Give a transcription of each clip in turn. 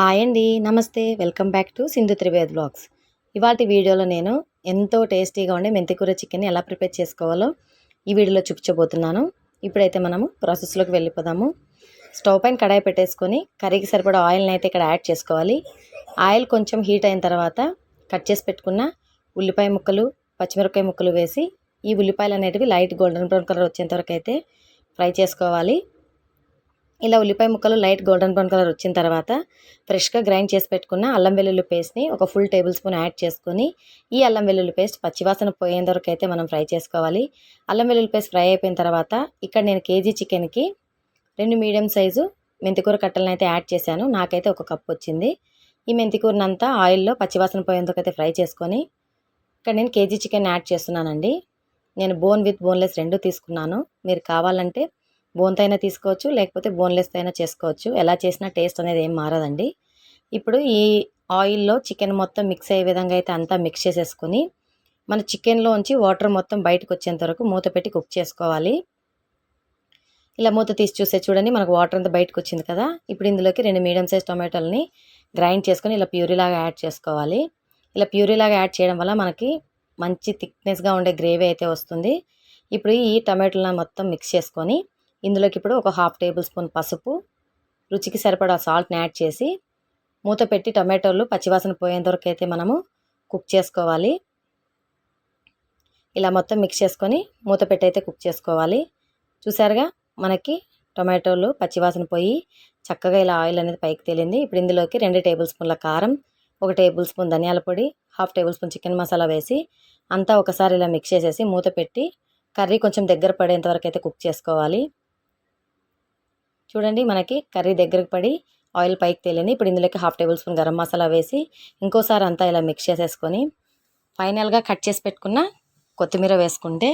Hi అండి నమస్తే. Welcome back to Sindhu Trived blogs. ఇవాటి వీడియోలో నేను ఎంతో టేస్టీగా ఉండే మెంతికూర చికెన్ ఎలా ప్రిపేర్ చేసుకోవాలో ఈ వీడియోలో చూపించబోతున్నాను. ఇప్పుడైతే మనము ప్రాసెస్లోకి వెళ్ళిపోదాము. స్టవ్ పైన కడాయి పెట్టేసుకొని కర్రీకి సరిపడా ఆయిల్ని అయితే ఇక్కడ యాడ్ చేసుకోవాలి. ఆయిల్ కొంచెం హీట్ అయిన తర్వాత కట్ చేసి పెట్టుకున్న ఉల్లిపాయ ముక్కలు పచ్చిమిరపకాయ ముక్కలు వేసి ఈ ఉల్లిపాయలు అనేటివి లైట్ గోల్డెన్ బ్రౌన్ కలర్ వచ్చేంత వరకు అయితే ఫ్రై చేసుకోవాలి. ఇలా ఉల్లిపాయ ముక్కలు లైట్ గోల్డెన్ బ్రౌన్ కలర్ వచ్చిన తర్వాత ఫ్రెష్గా గ్రైండ్ చేసి పెట్టుకున్న అల్లం వెల్లుల్లి పేస్ట్ని ఒక ఫుల్ టేబుల్ స్పూన్ యాడ్ చేసుకొని ఈ అల్లం వెల్లుల్లి పేస్ట్ పచ్చివాసన పోయేంత వరకు అయితే మనం ఫ్రై చేసుకోవాలి. అల్లం వెల్లుల్లి పేస్ట్ ఫ్రై అయిపోయిన తర్వాత ఇక్కడ నేను కేజీ చికెన్కి రెండు మీడియం సైజు మెంతికూర కట్టలను అయితే యాడ్ చేశాను. నాకైతే ఒక కప్ వచ్చింది. ఈ మెంతికూరనంతా ఆయిల్లో పచ్చివాసన పోయేందుకు అయితే ఫ్రై చేసుకొని ఇక్కడ నేను కేజీ చికెన్ యాడ్ చేస్తున్నానండి. నేను బోన్ విత్ బోన్లెస్ రెండు తీసుకున్నాను. మీరు కావాలంటే బోన్తో అయినా తీసుకోవచ్చు లేకపోతే బోన్లెస్తో అయినా చేసుకోవచ్చు. ఎలా చేసినా టేస్ట్ అనేది ఏం మారదండి. ఇప్పుడు ఈ ఆయిల్లో చికెన్ మొత్తం మిక్స్ అయ్యే విధంగా అయితే అంతా మిక్స్ చేసేసుకొని మన చికెన్లోంచి వాటర్ మొత్తం బయటకు వచ్చేంత వరకు మూత పెట్టి కుక్ చేసుకోవాలి. ఇలా మూత తీసి చూసే చూడండి మనకు వాటర్ అంతా బయటకు వచ్చింది కదా. ఇప్పుడు ఇందులోకి రెండు మీడియం సైజ్ టొమాటోలని గ్రైండ్ చేసుకొని ఇలా ప్యూరీలాగా యాడ్ చేసుకోవాలి. ఇలా ప్యూరీలాగా యాడ్ చేయడం వల్ల మనకి మంచి థిక్నెస్గా ఉండే గ్రేవీ అయితే వస్తుంది. ఇప్పుడు ఈ టమాటోలను మొత్తం మిక్స్ చేసుకొని ఇందులోకి ఇప్పుడు ఒక హాఫ్ టేబుల్ స్పూన్ పసుపు రుచికి సరిపడా సాల్ట్ని యాడ్ చేసి మూత పెట్టి టమాటోలు పచ్చివాసన పోయేంత వరకు అయితే మనము కుక్ చేసుకోవాలి. ఇలా మొత్తం మిక్స్ చేసుకొని మూత పెట్టి అయితే కుక్ చేసుకోవాలి. చూసారుగా? మనకి టొమాటోలు పచ్చివాసన పోయి చక్కగా ఇలా ఆయిల్ అనేది పైకి తేలింది. ఇప్పుడు ఇందులోకి రెండు టేబుల్ స్పూన్ల కారం ఒక టేబుల్ స్పూన్ ధనియాల పొడి half tablespoon chicken masala వేసి అంతా ఒకసారి ఇలా మిక్స్ చేసేసి మూత పెట్టి కర్రీ కొంచెం దగ్గర పడేంత వరకు అయితే కుక్ చేసుకోవాలి. చూడండి మనకి కర్రీ దగ్గరకు పడి ఆయిల్ పైకి తేలింది. ఇప్పుడు ఇందులోకి half tablespoon garam masala వేసి ఇంకోసారి అంతా ఇలా మిక్స్ చేసేసుకొని ఫైనల్గా కట్ చేసి పెట్టుకున్న కొత్తిమీర వేసుకుంటే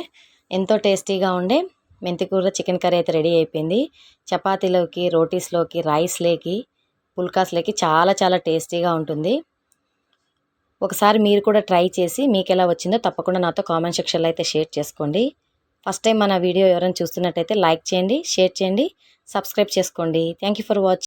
ఎంతో టేస్టీగా ఉండే మెంతికూర చికెన్ కర్రీ అయితే రెడీ అయిపోయింది. చపాతీలోకి రోటీస్లోకి రైస్లోకి పుల్కాస్లోకి చాలా చాలా టేస్టీగా ఉంటుంది. ఒకసారి మీరు కూడా ట్రై చేసి మీకు ఎలా వచ్చిందో తప్పకుండా నాతో కామెంట్ సెక్షన్లో అయితే షేర్ చేసుకోండి. ఫస్ట్ టైం మన వీడియో ఎవరైనా చూస్తున్నట్టయితే లైక్ చేయండి షేర్ చేయండి సబ్స్క్రైబ్ చేసుకోండి. Thank for watching